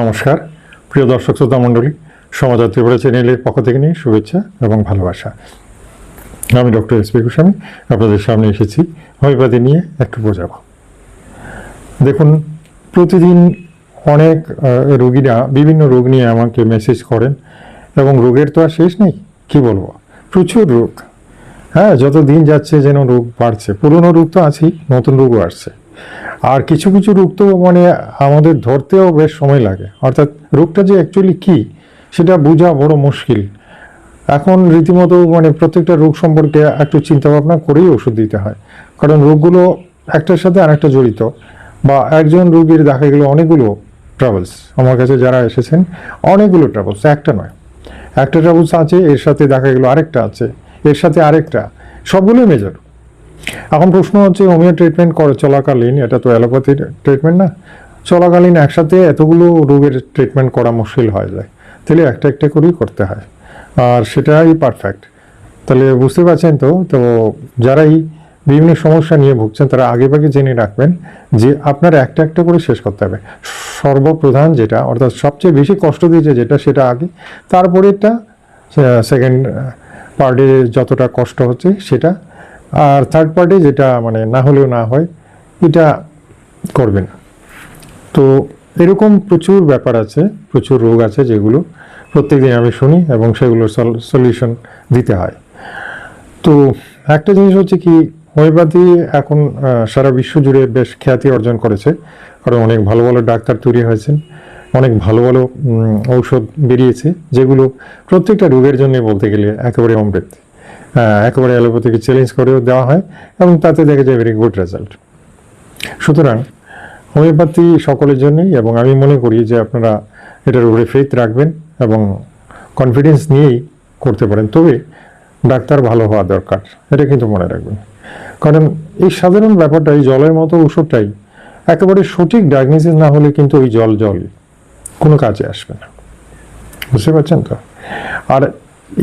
নমস্কার। প্রিয় দর্শক, শ্রোতা মণ্ডলী সমাচার ত্রিপুরা চ্যানেলের পক্ষ থেকে নিয়ে শুভেচ্ছা এবং ভালোবাসা। আমি ডক্টর এস পি গোস্বামী, আপনাদের সামনে এসেছি হোমিওপ্যাথি নিয়ে একটু বোঝাবো। দেখুন, প্রতিদিন অনেক রোগীরা, বিভিন্ন রোগ নিয়ে আমাকে মেসেজ করেন এবং রোগের তো আর শেষ নেই, কি বলব? প্রচুর রোগ। হ্যাঁ যত দিন যাচ্ছে যেন রোগ বাড়ছে, পুরনো রোগ তো আছেই, নতুন রোগও আসছে। আর কিছু কিছু রোগ তো মানে আমাদের ধরতেও বেশ সময় লাগে। অর্থাৎ রোগটা যে অ্যাকচুয়ালি কি, সেটা বোঝা বড় মুশকিল। এখন রীতিমতো মানে প্রত্যেকটা রোগ সম্পর্কে একটু চিন্তা ভাবনা করেই ওষুধ দিতে হয়। কারণ রোগগুলো একটার সাথে আরেকটা জড়িত বা একজন রোগীর দেখা গেল অনেকগুলো ট্রাভেলস আমার কাছে যারা এসেছেন, অনেকগুলো ট্রাভেলস একটা নয়। একটা ট্রাভেলস আছে, এর সাথে দেখা গেল আরেকটা আছে, এর সাথে আরেকটা, সবগুলোই মেজর এখন প্রশ্ন হচ্ছে হোমিও ট্রিটমেন্ট করে চলাকালীন, এটা তো অ্যালোপ্যাথির ট্রিটমেন্ট না, চলাকালীন একসাথে এতগুলো রোগের ট্রিটমেন্ট করা মুশকিল হয়ে যায়। তাহলে একটা একটা করেই করতে হয়। আর সেটাই পারফেক্ট তাহলে বুঝতে পারছেন তো? তো যারাই বিভিন্ন সমস্যা নিয়ে ভুগছেন, তারা আগেভাগে জেনে রাখবেন যে আপনার একটা একটা করে শেষ করতে হবে। সর্বপ্রধান যেটা, অর্থাৎ সবচেয়ে বেশি কষ্ট দিয়েছে যেটা, সেটা আগে। তারপরেরটা সেকেন্ড পার্টে যতটা কষ্ট হচ্ছে, সেটা আর থার্ড পার্টি যেটা মানে না হলেও না হয়, এটা করবেন তো এরকম প্রচুর ব্যাপার আছে, প্রচুর রোগ আছে যেগুলো প্রত্যেকদিন আমি শুনি এবং সেগুলোর সলিউশন দিতে হয়। তো একটা জিনিস হচ্ছে কি হোমিওপ্যাথি এখন সারা বিশ্ব জুড়ে বেশ খ্যাতি অর্জন করেছে। কারণ অনেক ভালো ভালো ডাক্তার তৈরি হয়েছেন, অনেক ভালো ভালো ঔষধ বেরিয়েছে, যেগুলো প্রত্যেকটা রোগের জন্য বলতে গেলে একেবারে অমৃত। একেবারে অ্যালোপ্যাথিকে চ্যালেঞ্জ করেও দেওয়া হয় এবং তাতে দেখা যায় ভেরি গুড রেজাল্ট সুতরাং হোমিওপ্যাথি সকলের জন্যই এবং আমি মনে করি যে আপনারা এটার উপরে ফেথ রাখবেন এবং কনফিডেন্স নিয়েই করতে পারেন। তবে ডাক্তার ভালো হওয়া দরকার, এটা কিন্তু মনে রাখবেন। কারণ এই সাধারণ ব্যাপারটা, এই জলের মতো ওষুধটাই একেবারে সঠিক ডায়াগনোসিস না হলে কিন্তু ওই জল জল কোনো কাজে আসবে না। বুঝতে পারছেন তো? আর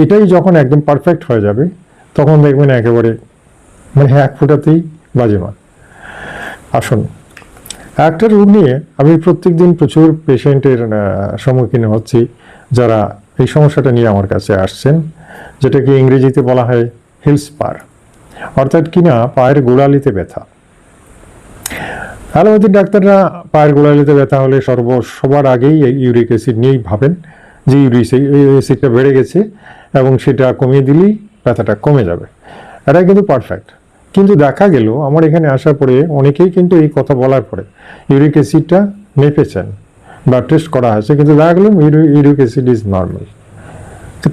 এটাই যখন একদম পারফেক্ট হয়ে যাবে, তখন দেখবেন একেবারে মানে এক ফোঁটাতেই বাজেমান আসুন, একটা রোগ নিয়ে আমি প্রত্যেক দিন প্রচুর পেশেন্টের সম্মুখীন হচ্ছি যারা এই সমস্যাটা নিয়ে আমার কাছে আসছেন, যেটাকে ইংরেজিতে বলা হয় হিলস পার। অর্থাৎ কিনা পায়ের গোড়ালিতে ব্যথা। অ্যালোপ্যাথিক ডাক্তাররা পায়ের গোড়ালিতে ব্যথা হলে সর্ব, সবার আগেই ইউরিক অ্যাসিড নিয়েই ভাবেন যে ইউরিক অ্যাসিডটা বেড়ে গেছে। এবং সেটা কমিয়ে দিলেই ব্যথাটা কমে যাবে। এটা কিন্তু পারফেক্ট কিন্তু দেখা গেল, আমার এখানে আসার পরে অনেকেই কিন্তু এই কথা বলার পরে ইউরিক অ্যাসিডটা মেপেছেন বা টেস্ট করা হয়েছে, কিন্তু দেখা গেল ইউরিক অ্যাসিড ইজ নর্মাল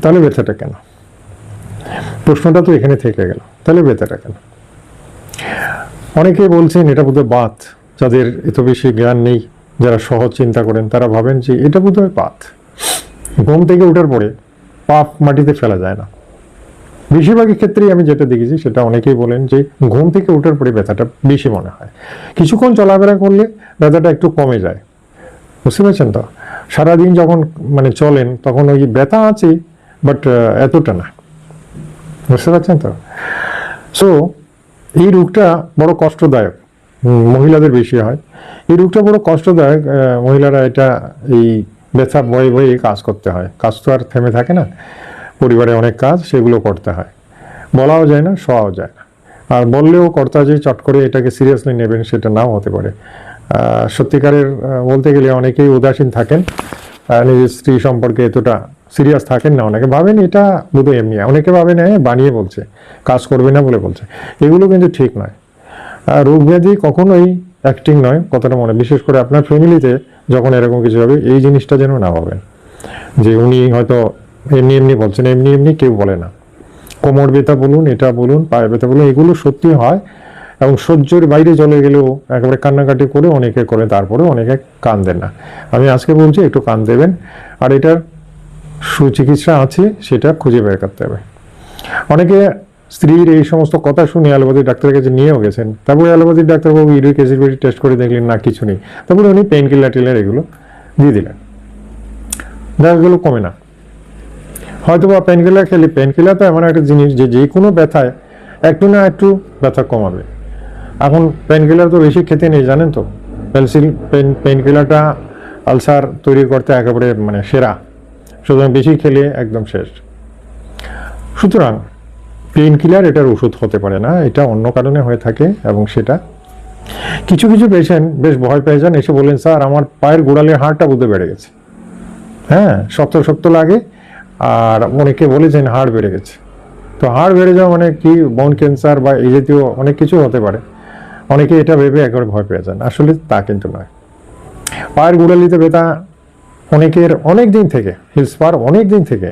তাহলে ব্যথাটা কেন? প্রশ্নটা তো এখানে থেকে গেল। তাহলে ব্যথাটা কেন? অনেকে বলছেন এটা বোধহয় বাত, যাদের এত বেশি জ্ঞান নেই, যারা সহজ চিন্তা করেন, তারা ভাবেন যে এটা বোধহয় পাত ঘুম থেকে ওঠার পরে পাপ মাটিতে ফেলা যায় না। বেশিরভাগই ক্ষেত্রেই আমি যেটা দেখেছি, সেটা অনেকেই বলেন যে ঘুম থেকে ওঠার পরে ব্যথাটা বেশি মনে হয়। কিছুক্ষণ চলাফেরা করলে ব্যথাটা একটু কমে যায়। বুঝতে পারছেন তো? সারাদিন যখন মানে চলেন, তখন ওই ব্যথা আছে বাট এতটা না। বুঝতে পারছেন তো? সো এই রোগটা বড় কষ্টদায়ক মহিলাদের বেশি হয়। এই রোগটা বড় কষ্টদায়ক মহিলারা এটা এই ব্যথা বয়ে বয়ে কাজ করতে হয়। কাজ তো আর থেমে থাকে না। পরিবারে অনেক কাজ সেগুলো করতে হয়। বলাও যায় না শোয়াও যায় না। আর বললেও কর্তা যে চট করে এটাকে সিরিয়াসলি নেবেন সেটা নাও হতে পারে। সত্যিকারের বলতে গেলে অনেকেই উদাসীন থাকেন। নিজের স্ত্রী সম্পর্কে এতটা সিরিয়াস থাকেন না। অনেকে ভাবেন এটা বোধহয় এমনি। অনেকে ভাবেন "এ, বানিয়ে বলছে। কাজ করবে না বলে বলছে। এগুলো কিন্তু ঠিক নয়। রোগ ব্যাধি কখনোই অ্যাক্টিং নয়, কথাটা মনে, বিশেষ করে আপনার ফ্যামিলিতে যখন এরকম কিছু হবে, এই জিনিসটা যেন না ভাবেন। যে উনি হয়তো এমনি এমনি বলছেন, এমনি এমনি কেউ বলে না। কোমর ব্যথা বলুন, এটা বলুন পায়ে ব্যথা বলুন, এগুলো সত্যি হয় এবং সহ্যের বাইরে চলে গেলেও একেবারে কান্নাকাটি করে অনেকে করে, তারপরে অনেকে কান দেন না। আমি আজকে বলছি, একটু কান দেবেন। আর এটার সুচিকিৎসা আছে, সেটা খুঁজে বের করতে হবে। অনেকে স্ত্রীর এই সমস্ত কথা শুনে অ্যালোপ্যাথি ডাক্তারের কাছে নিয়েও গেছেন। তারপরে অ্যালোপ্যাথি ডাক্তারবাবু ইউরিক অ্যাসিড টেস্ট করে দেখলেন, না, কিছু নেই। তারপরে উনি পেন কিলার টিলার এগুলো দিয়ে দিলেন। দেখা কমে না। হয়তো বা পেন কিলার খেলে পেন কিলার তো এমন একটা জিনিস যে যে কোনো ব্যথায় একটু না একটু ব্যথা কমাবে। এখন পেন কিলার তো বেশি খেতে নেই, জানেন তো? পেন্সিল, পেন পেন কিলারটা আলসার তৈরি করতে একেবারে মানে সেরা। সুতরাং বেশি খেলে একদম শেষ। সুতরাং পেইন কিলার এটার ওষুধ হতে পারে না, এটা অন্য কারণে হয়ে থাকে এবং সেটা কিছু কিছু পেশেন্ট বেশ ভয় পেয়ে যান, এসে বলেন স্যার, আমার পায়ের গোড়ালির হাড়টা বুঝতে বেড়ে গেছে। হ্যাঁ শক্ত শক্ত লাগে, আর অনেকে বলেছেন হাড় বেড়ে গেছে। তো হাড় বেড়ে যাওয়া মানে কি বোন ক্যান্সার বা এই জাতীয় অনেক কিছু হতে পারে। অনেকে এটা ভেবে একেবারে ভয় পেয়ে যান, আসলে তা কিন্তু নয়। পায়ের গোড়ালিতে ব্যথা অনেকের অনেক দিন থেকে হিলস পার অনেক দিন থেকে,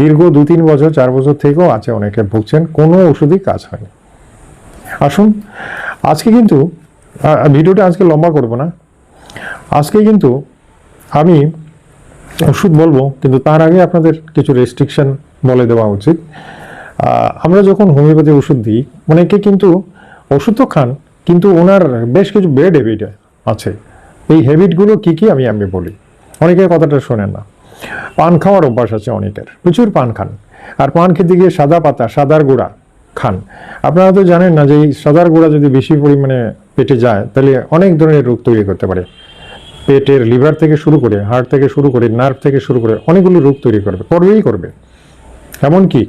দীর্ঘ দু তিন বছর, চার বছর থেকেও আছে অনেকে ভুগছেন, কোনো ওষুধই কাজ হয়নি। আসুন, আজকে কিন্তু ভিডিওটা আজকে লম্বা করব না। আজকে কিন্তু আমি ওষুধ বলব, কিন্তু তার আগে আপনাদের কিছু রেস্ট্রিকশন বলে দেওয়া উচিত। আমরা যখন হোমিওপ্যাথি ওষুধ দিই, অনেকে কিন্তু ওষুধ তো খান, কিন্তু ওনার বেশ কিছু বেড হ্যাবিট আছে। এই হ্যাবিটগুলো কি কি আমি আমি বলি। অনেকে কথাটা শোনেন না। পান খাওয়ার অভ্যাস আছে অনেকের। প্রচুর পান খান। আর পান খেতে গিয়ে সাদা পাতা, সাদার গুঁড়া খান। আপনারা তো জানেন না যে এই সাদার গুঁড়া যদি বেশি পরিমাণে পেটে যায়, তাহলে অনেক ধরনের রোগ তৈরি করতে পারে। পেটের লিভার থেকে শুরু করে হার্ট থেকে শুরু করে, নার্ভ থেকে শুরু করে অনেকগুলো রোগ তৈরি করবে, করবেই করবে। এমনকি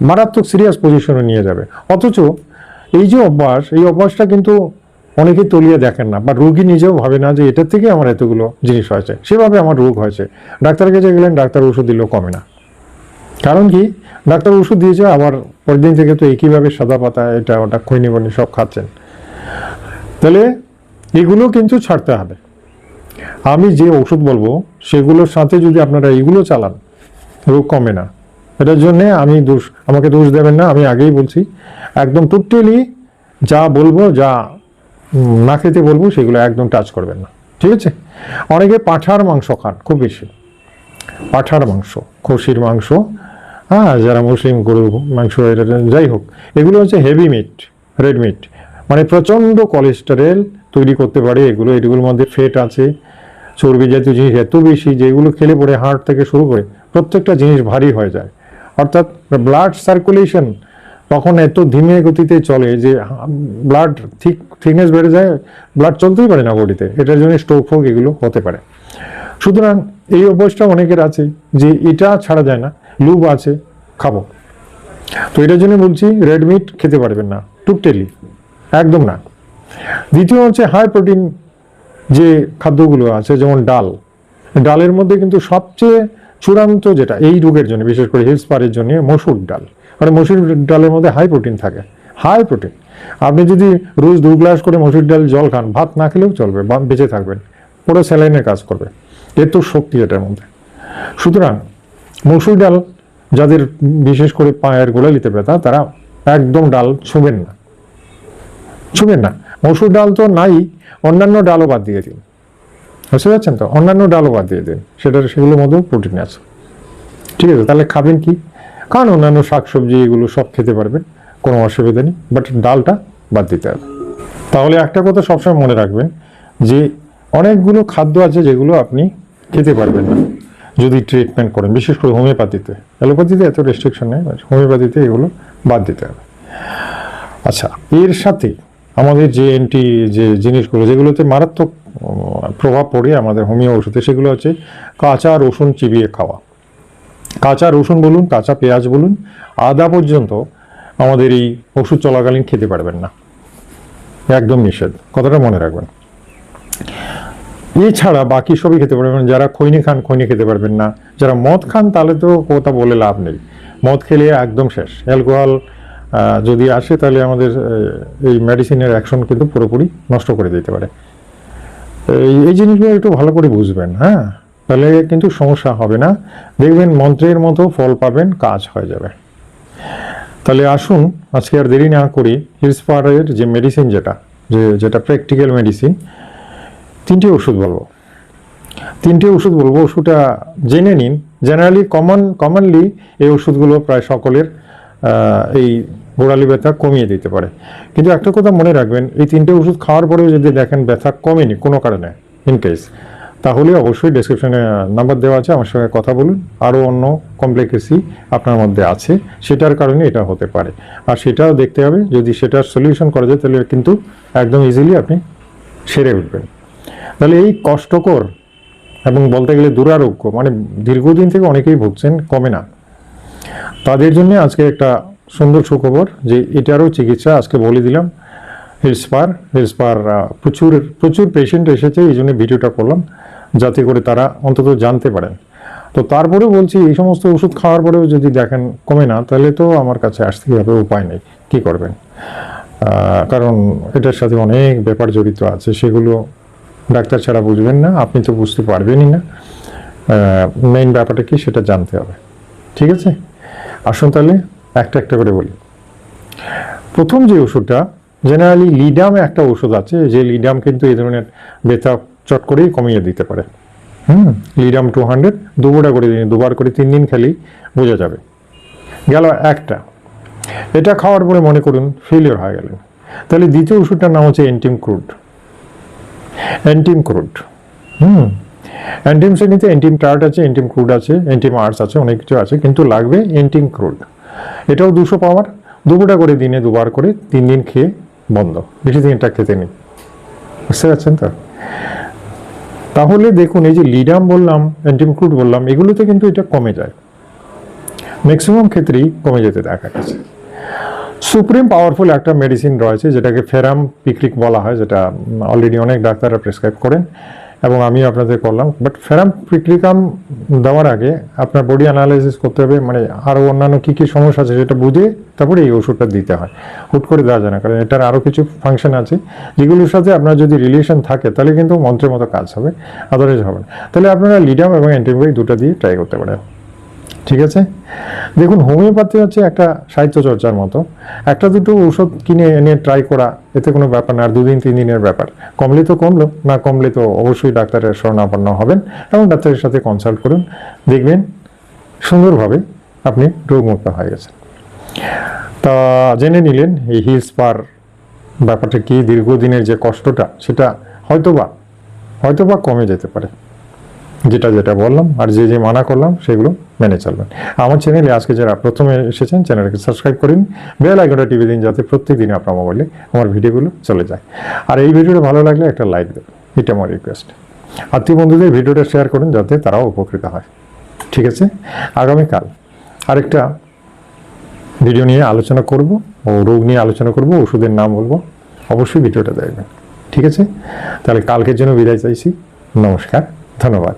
মারাত্মক সিরিয়াস পজিশনে নিয়ে যাবে। অথচ এই যে অভ্যাস, এই অভ্যাসটা কিন্তু অনেকে তলিয়ে দেখেন না, বা রোগী নিজেও ভাবে না যে এটার থেকে আমার এতগুলো জিনিস হয়েছে। সেভাবে আমার রোগ হয়েছে। ডাক্তারের কাছে গেলেন, ডাক্তার ওষুধ দিলেও কমে না। কারণ কি? ডাক্তার ওষুধ দিয়েছে, আবার পরের দিন থেকে তো একইভাবে সাদা পাতা, এটা ওটা খৈনি বনি সব খাচ্ছেন। তাহলে এগুলো কিন্তু ছাড়তে হবে। আমি যে ওষুধ বলব, সেগুলোর সাথে যদি আপনারা এগুলো চালান, রোগ কমে না। এটার জন্য আমি দোষ, আমাকে দোষ দেবেন না, আমি আগেই বলছি। একদম টোটালি যা বলব, যা না খেতে বলব, সেগুলো একদম টাচ করবেন না। ঠিক আছে? অনেকে পাঁঠার মাংস খান, খুব বেশি। পাঁঠার মাংস, খসির মাংস হ্যাঁ যারা মুসলিম গরুর মাংস যাই হোক, এগুলো হচ্ছে হেভি মিট রেড মিট মানে প্রচণ্ড কোলেস্টেরল তৈরি করতে পারে এগুলো, এগুলোর মধ্যে ফেট আছে, চর্বি জাতীয় জিনিস এত বেশি যেগুলো খেলে পরে হার্ট থেকে শুরু করে প্রত্যেকটা জিনিস ভারী হয়ে যায়। অর্থাৎ ব্লাড সার্কুলেশন তখন এত ধীমে গতিতে চলে যে ব্লাড থিক থিকনেস বেড়ে যায় ব্লাড চলতেই পারে না বডিতে এটার জন্য স্ট্রোক ফোক এগুলো হতে পারে। সুতরাং এই অভ্যাসটা অনেকের আছে যে এটা ছাড়া যায় না লুব আছে, খাব। তো এটার জন্য বলছি রেড মিট খেতে পারবেন না, টুকটেলি, একদম না। দ্বিতীয় হচ্ছে হাই প্রোটিন যে খাদ্যগুলো আছে, যেমন ডাল। ডালের মধ্যে কিন্তু সবচেয়ে চূড়ান্ত যেটা, এই রোগের জন্য, বিশেষ করে হিলস পারের জন্য, মসুর ডাল। মানে মসুর ডালের মধ্যে হাই প্রোটিন থাকে। হাই প্রোটিন আপনি যদি রোজ দু গ্লাস করে মসুর ডাল জল খান, ভাত না খেলেও চলবে, বা বেঁচে থাকবেন, পুরো স্যালাইনের কাজ করবে। এত শক্তি এটার মধ্যে। সুতরাং মসুর ডাল যাদের বিশেষ করে পায়ের গোড়ালিতে ব্যথা, তারা একদম ডাল ছুঁবেন না। ছুঁবেন না। মসুর ডাল তো নাই, অন্যান্য ডালও বাদ দিয়ে দিন। বুঝতে পারছেন তো? অন্যান্য ডালও বাদ দিয়ে দিন। সেটার সেগুলোর মধ্যেও প্রোটিন আছে। ঠিক আছে, তাহলে খাবেন কি? কারণ অন্যান্য শাকসবজি এগুলো সব খেতে পারবেন, কোনো অসুবিধা নেই বাট ডালটা বাদ দিতে হবে। তাহলে একটা কথা সবসময় মনে রাখবেন যে অনেকগুলো খাদ্য আছে যেগুলো আপনি খেতে পারবেন না। যদি ট্রিটমেন্ট করেন, বিশেষ করে হোমিওপ্যাথিতে। অ্যালোপ্যাথিতে এত রেস্ট্রিকশন নেই হোমিওপ্যাথিতে এগুলো বাদ দিতে হবে। আচ্ছা এর সাথে আমাদের যে এন্টি যে জিনিসগুলো, যেগুলোতে মারাত্মক প্রভাব পড়ে আমাদের হোমিও ওষুধে, সেগুলো হচ্ছে কাঁচা রসুন চিবিয়ে খাওয়া। কাঁচা রসুন বলুন, কাঁচা পেঁয়াজ বলুন, আদা পর্যন্ত আমাদের এই ওষুধ চলাকালীন খেতে পারবেন না। একদম নিষেধ। কথাটা মনে রাখবেন। এছাড়া বাকি সবই খেতে পারবেন। যারা খৈনি খান, খৈনি খেতে পারবেন না। যারা মদ খান, তাহলে তো কথা বলে লাভ নেই। মদ খেলে একদম শেষ। অ্যালকোহল যদি আসে, তাহলে আমাদের এই মেডিসিনের অ্যাকশন কিন্তু পুরোপুরি নষ্ট করে দিতে পারে। এই জিনিসগুলো একটু ভালো করে বুঝবেন হ্যাঁ? তাহলে কিন্তু সমস্যা হবে না। দেখবেন মন্ত্রের মতো ফল পাবেন, কাজ হয়ে যাবে। তাহলে আসুন, আজকে আর দেরি না করি হিলসপারের যে মেডিসিন যেটা, যে যেটা প্র্যাকটিক্যাল মেডিসিন তিনটি ওষুধ বলব। তিনটি ওষুধ বলব, ওষুধটা জেনে নিন। জেনারেলি কমন কমনলি এই ওষুধগুলো প্রায় সকলের এই গোড়ালি ব্যথা কমিয়ে দিতে পারে। কিন্তু একটা কথা মনে রাখবেন, এই তিনটে ওষুধ খাওয়ার পরেও যদি দেখেন ব্যথা কমেনি কোনো কারণে ইন কেস তাহলে অবশ্যই ডেসক্রিপশনে নাম্বার দেওয়া আছে, আমার সঙ্গে কথা বলুন। আরও অন্য কমপ্লেক্সি আপনার মধ্যে আছে, সেটার কারণে এটা হতে পারে। আর সেটাও দেখতে হবে, যদি সেটার সলিউশন করা যায়, তাহলে কিন্তু একদম ইজিলি আপনি সেরে উঠবেন। তাহলে এই কষ্টকর এবং বলতে গেলে দুরারোগ্য মানে দীর্ঘদিন থেকে অনেকেই ভুগছেন, কমে না। তাদের জন্য আজকে একটা সুন্দর সুখবর যে এটারও চিকিৎসা আজকে বলে দিলাম হেলসপার হেলসপার প্রচুর প্রচুর পেশেন্ট এসেছে, এই জন্য ভিডিওটা করলাম। যাতে করে তারা অন্তত জানতে পারেন তো তারপরেও বলছি, এই সমস্ত ওষুধ খাওয়ার পরেও যদি দেখেন কমে না, তাহলে তো আমার কাছে আসতেই হবে, উপায় নেই, কী করবেন? কারণ এটার সাথে অনেক ব্যাপার জড়িত আছে, সেগুলো ডাক্তার ছাড়া বুঝবেন না, আপনি তো বুঝতে পারবেনই না। মেইন ব্যাপারটা কি, সেটা জানতে হবে। ঠিক আছে? আসুন তাহলে, একটা একটা করে বলি। প্রথম যে ওষুধটা জেনারেলি লিডাম একটা ওষুধ আছে, যে লিডাম কিন্তু এই ধরনের ব্যথা চট করেই কমিয়ে দিতে পারে। হুম লিডাম টু হান্ড্রেড দুবোটা করে দিন, দুবার করে তিন দিন খেলেই বোঝা যাবে। গেল একটা। এটা খাওয়ার পরে মনে করুন ফেলিওর হয়ে গেলেন। তাহলে দ্বিতীয় ওষুধটার নাম হচ্ছে এন্টিম ক্রুড এন্টিম ক্রুড হুম অ্যান্টিম শ্রেণীতে এন্টিম টার্ট আছে এন্টিম ক্রুড আছে এন্টিম আর্টস আছে, অনেক কিছু আছে, কিন্তু লাগবে এন্টিম ক্রুড এটাও দুশো পাওয়ার দুপুরটা করে দিনে দুবার করে তিন দিন খেয়ে বন্ধ। বেশি দিন এটা খেতে নেই। বুঝতে পারছেন তো? তাহলে দেখুন, এই যে লিডাম বললাম, অ্যান্টিম ক্রুড বললাম, এগুলোতে কিন্তু এটা কমে যায়। ম্যাক্সিমাম ক্ষেত্রেই কমে যেতে দেখা গেছে। সুপ্রিম পাওয়ারফুল একটা মেডিসিন রয়েছে, যেটাকে ফেরাম পিক্রিক বলা হয়, যেটা অলরেডি অনেক ডাক্তাররা প্রেসক্রাইব করেন। এবং আমি আপনাদের করলাম। বাট ফেরাম প্রিক্রিকাম দেওয়ার আগে আপনার বডি অ্যানালাইসিস করতে হবে মানে আরও অন্যান্য কী কী সমস্যা আছে সেটা বুঝে তারপরে এই ওষুধটা দিতে হয়। হুট করে দেওয়া যায় না, কারণ এটার আরও কিছু ফাংশন আছে। যেগুলোর সাথে আপনার যদি রিলেশন থাকে, তাহলে কিন্তু মন্ত্রের মতো কাজ হবে আদারেজ হবে না। তাহলে আপনারা লিডাম এবং অ্যান্টিবায়োটিক দুটো দিয়ে ট্রাই করতে পারেন। ঠিক আছে? দেখুন, হোমিওপ্যাথি হচ্ছে একটা সাহিত্য চর্চার মতো। একটা দুটো ওষুধ কিনে এনে ট্রাই করা, এতে কোনো ব্যাপার না, আর দুদিন, তিন দিনের ব্যাপার। কমলে তো কমলো, না কমলে তো অবশ্যই ডাক্তারের শরণাপন্ন হবেন এবং ডাক্তারের সাথে কনসাল্ট করুন, দেখবেন সুন্দরভাবে আপনি রোগমুক্ত হয়ে গেছেন। তা জেনে নিলেন, এই হিলস পার ব্যাপারটা কি? দীর্ঘদিনের যে কষ্টটা, সেটা হয়তোবা হয়তোবা কমে যেতে পারে। যেটা যেটা বললাম আর যে যে মানা করলাম সেগুলো মেনে চলবেন। আমার চ্যানেলে আজকে যারা প্রথমে এসেছেন চ্যানেলকে সাবস্ক্রাইব করুন বেল আইকনটা টিভি দিন যাতে প্রত্যেকদিন আপনার মোবাইলে আমার ভিডিওগুলো চলে যায়। আর এই ভিডিওটা ভালো লাগলে একটা লাইক দেবেন। এটা আমার রিকোয়েস্ট আত্মীয় বন্ধুদের ভিডিওটা শেয়ার করুন যাতে তারাও উপকৃত হয়। ঠিক আছে? আগামীকাল আরেকটা ভিডিও নিয়ে আলোচনা করব ও রোগ নিয়ে আলোচনা করব, ওষুধের নাম বলব। অবশ্যই ভিডিওটা দেখবেন। ঠিক আছে? তাহলে কালকের জন্য বিদায় চাইছি। নমস্কার। ধন্যবাদ।